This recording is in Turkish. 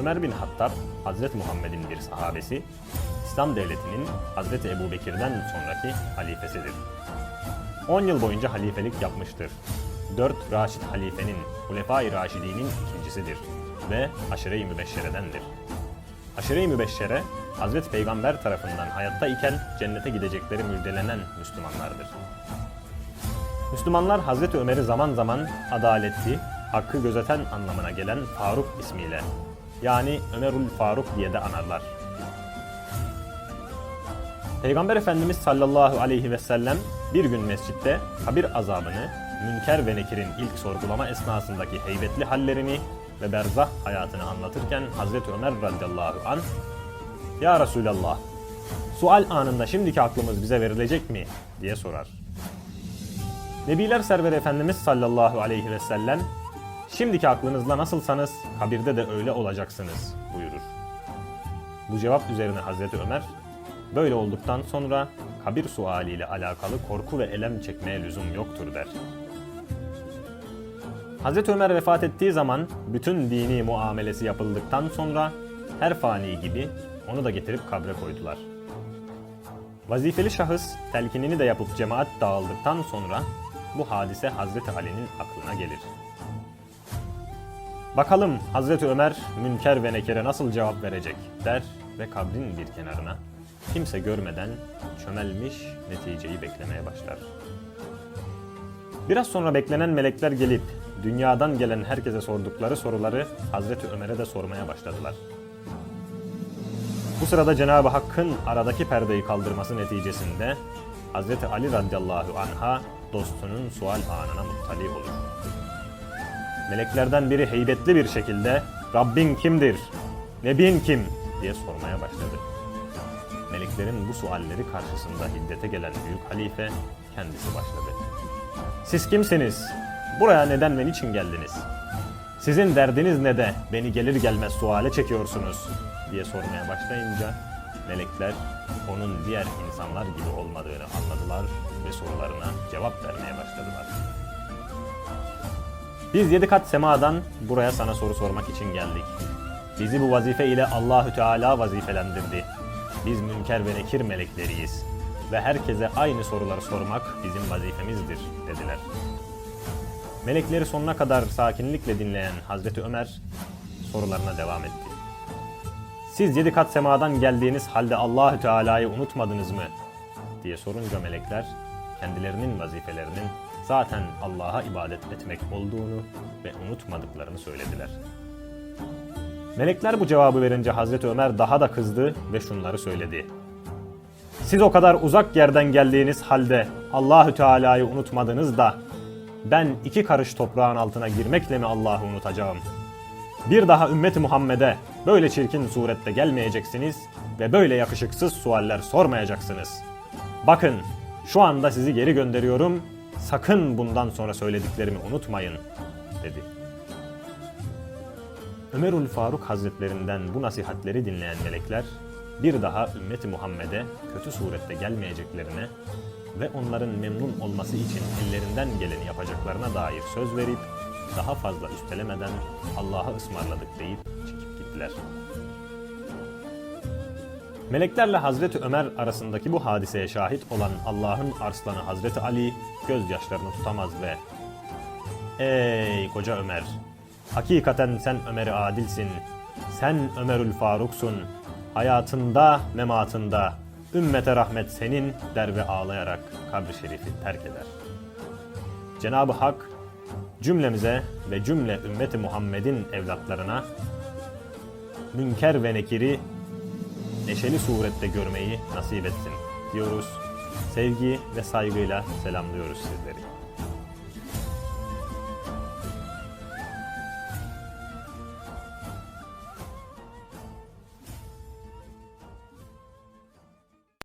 Ömer bin Hattab, Hazreti Muhammed'in bir sahabesi, İslam devletinin Hazreti Ebu Bekir'den sonraki halifesidir. 10 yıl boyunca halifelik yapmıştır. 4 Raşid halifenin, Hulefai Raşidi'nin ikincisidir ve Aşire-i Mübeşşere'dendir. Aşire-i Mübeşşere, Hazreti Peygamber tarafından hayatta iken cennete gidecekleri müjdelenen Müslümanlardır. Müslümanlar Hazreti Ömer'i zaman zaman adaletli, hakkı gözeten anlamına gelen Faruk ismiyle yani Ömerül Faruk diye de anarlar. Peygamber Efendimiz sallallahu aleyhi ve sellem bir gün mescitte kabir azabını, Münker ve Nekir'in ilk sorgulama esnasındaki heybetli hallerini ve berzah hayatını anlatırken Hazreti Ömer radıyallahu an Ya Resulallah, sual anında şimdiki aklımız bize verilecek mi diye sorar. Nebiler Serveri Efendimiz sallallahu aleyhi ve sellem şimdiki aklınızla nasılsanız kabirde de öyle olacaksınız buyurur. Bu cevap üzerine Hazreti Ömer böyle olduktan sonra kabir sualiyle alakalı korku ve elem çekmeye lüzum yoktur der. Hazreti Ömer vefat ettiği zaman bütün dini muamelesi yapıldıktan sonra her fani gibi onu da getirip kabre koydular. Vazifeli şahıs telkinini de yapıp cemaat dağıldıktan sonra bu hadise Hazreti Ali'nin aklına gelir. Bakalım Hazreti Ömer Münker ve Nekere nasıl cevap verecek der ve kabrin bir kenarına kimse görmeden çömelmiş neticeyi beklemeye başlar. Biraz sonra beklenen melekler gelip dünyadan gelen herkese sordukları soruları Hazreti Ömer'e de sormaya başladılar. Bu sırada Cenab-ı Hakk'ın aradaki perdeyi kaldırması neticesinde Hazreti Ali radıyallahu anha dostunun sual anına muttali olur. Meleklerden biri heybetli bir şekilde Rabbin kimdir? Nebin kim? diye sormaya başladı. Meleklerin bu sualleri karşısında hiddete gelen büyük halife kendisi başladı. Siz kimsiniz? Buraya neden ve niçin geldiniz? Sizin derdiniz ne de beni gelir gelmez suale çekiyorsunuz diye sormaya başlayınca melekler onun diğer insanlar gibi olmadığını anladılar ve sorularına cevap vermeye başladılar. Biz yedi kat semadan buraya sana soru sormak için geldik. Bizi bu vazife ile Allahü Teala vazifelendirdi. Biz münker ve nekir melekleriyiz ve herkese aynı soruları sormak bizim vazifemizdir dediler. Melekleri sonuna kadar sakinlikle dinleyen Hazreti Ömer sorularına devam etti. Siz yedi kat semadan geldiğiniz halde Allahü Teala'yı unutmadınız mı? diye sorunca melekler kendilerinin vazifelerinin zaten Allah'a ibadet etmek olduğunu ve unutmadıklarını söylediler. Melekler bu cevabı verince Hazreti Ömer daha da kızdı ve şunları söyledi. Siz o kadar uzak yerden geldiğiniz halde Allahü Teala'yı unutmadınız da ben iki karış toprağın altına girmekle mi Allah'ı unutacağım? Bir daha ümmeti Muhammed'e böyle çirkin surette gelmeyeceksiniz ve böyle yakışıksız sualler sormayacaksınız. Bakın şu anda sizi geri gönderiyorum. Sakın bundan sonra söylediklerimi unutmayın dedi. Ömerül Faruk Hazretlerinden bu nasihatleri dinleyen melekler bir daha ümmeti Muhammed'e kötü surette gelmeyeceklerine ve onların memnun olması için ellerinden geleni yapacaklarına dair söz verip daha fazla üstelemeden Allah'a ısmarladık deyip çekip gittiler. Meleklerle Hazreti Ömer arasındaki bu hadiseye şahit olan Allah'ın arslanı Hazreti Ali gözyaşlarını tutamaz ve Ey koca Ömer! Hakikaten sen Ömer'i adilsin. Sen Ömerül Faruk'sun. Hayatında, mematında ümmete rahmet senin der ve ağlayarak kabri şerifi terk eder. Cenab-ı Hak cümlemize ve cümle ümmeti Muhammed'in evlatlarına münker ve nekiri neşeli surette görmeyi nasip etsin diyoruz. Sevgi ve saygıyla selamlıyoruz sizleri.